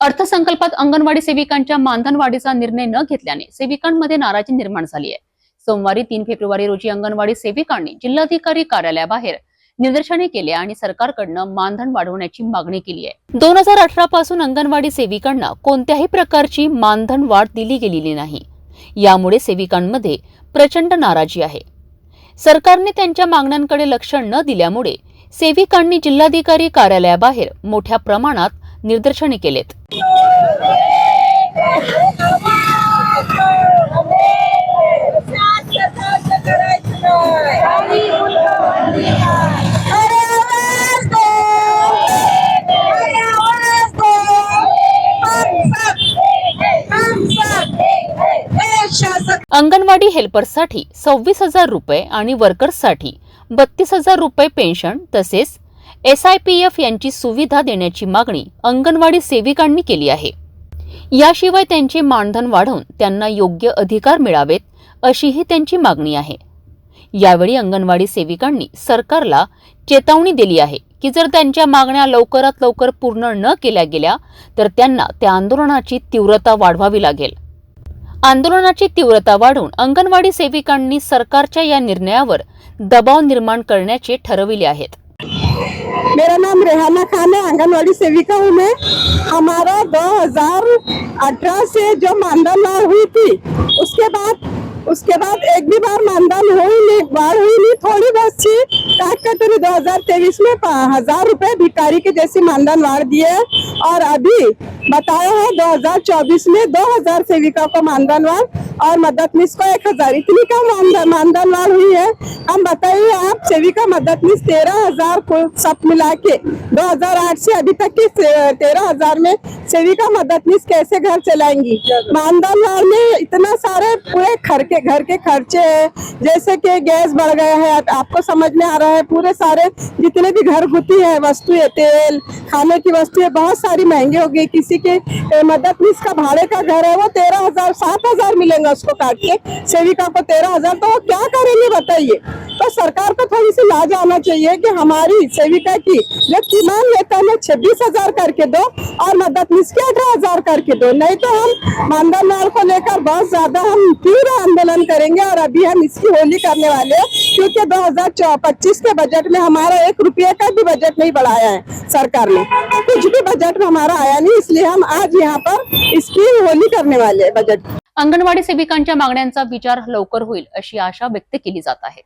अर्थसंकल्पात अंगणवाडी सेविकांच्या मानधन वाढीचा निर्णय न घेतल्याने सेविकांमध्ये नाराजी निर्माण झाली आहे. सोमवारी तीन फेब्रुवारी रोजी अंगणवाडी सेविकांनी जिल्हाधिकारी कार्यालयाबाहेर निदर्शने केले आणि सरकारकडनं मानधन वाढवण्याची मागणी केली आहे. दोन हजार अठरा पासून अंगणवाडी सेविकांना कोणत्याही प्रकारची मानधन वाढ दिली गेलेली नाही. यामुळे सेविकांमध्ये प्रचंड नाराजी आहे. सरकारने त्यांच्या मागण्यांकडे लक्ष न दिल्यामुळे सेविकांनी जिल्हाधिकारी कार्यालयाबाहेर मोठ्या प्रमाणात निदर्शने केलेत. अंगणवाडी हेल्पर्ससाठी सव्वीस हजार रुपये आणि वर्कर्ससाठी बत्तीस हजार रुपये पेन्शन तसेच एस आय पी एफ यांची सुविधा देण्याची मागणी अंगणवाडी सेविकांनी केली आहे. याशिवाय त्यांचे मानधन वाढवून त्यांना योग्य अधिकार मिळावेत अशीही त्यांची मागणी आहे. यावेळी अंगणवाडी सेविकांनी सरकारला चेतावणी दिली आहे की जर त्यांच्या मागण्या लवकरात लवकर पूर्ण न केल्या गेल्या तर त्यांना त्या आंदोलनाची तीव्रता वाढवावी लागेल. आंदोलनाची तीव्रता वाढवून अंगणवाडी सेविकांनी सरकारच्या या निर्णयावर दबाव निर्माण करण्याचे ठरविले आहेत. मेरा नाम रेहाना खान है, आंगनवाड़ी सेविका हूँ मैं। हमारा 2018 से जो मानधन वार हुई थी, उसके बाद उसके बाद एक भी बार मानधन हुई नहीं, बाढ़ हुई नहीं, थोड़ी बहुत सी काट कटोरी दो हज़ार तेईस में हज़ार रुपए भिखारी के जैसी मानधन वार दिए और अभी बताया है 2024 में 2000 सेविका को मानधन वार और मदद मिस को एक हज़ार इतनी कम मानधन वार हुई है। हम बताइए आप सेविका मददनीश तेरह हज़ार सब मिला के 2008 से अभी तक की तेरह हज़ार में सेविका मददनीश कैसे घर चलाएँगी? मानधन वार में इतना सारे पूरे घर के घर के खर्चे है जैसे कि गैस बढ़ गया है आपको समझ में आ रहा है पूरे सारे जितने भी घर गुती है वस्तुएँ तेल खाने की वस्तुएँ बहुत सारी महँगी हो गई। किसी के अ, मिस का भाड़े का घर है वो तेरह हज़ार सात हज़ार मिलेंगे। उसको काट के सेविका को तेरह हज़ार तो वो क्या करेंगे बताइए? तो सरकार को थोड़ी सी लाज आना चाहिए कि हमारी सेविका की जो किमान वेतन है छब्बीस हज़ार करके दो और मददनीश के अठारह हज़ार करके दो। नहीं तो हम मानधन को लेकर बहुत ज़्यादा हम तीव्र आंदोलन करेंगे और अभी हम इसकी होली करने वाले हैं, क्योंकि दो हज़ार पच्चीस के बजट में हमारा एक रुपये का भी बजट नहीं बढ़ाया है सरकार ने। कुछ भी बजट में हमारा आया नहीं, इसलिए हम आज यहाँ पर इसकी होली करने वाले हैं बजट। अंगणवाडी सेविकांच्या मागण्यांचा विचार लवकर होईल अशी आशा व्यक्त केली जात आहे.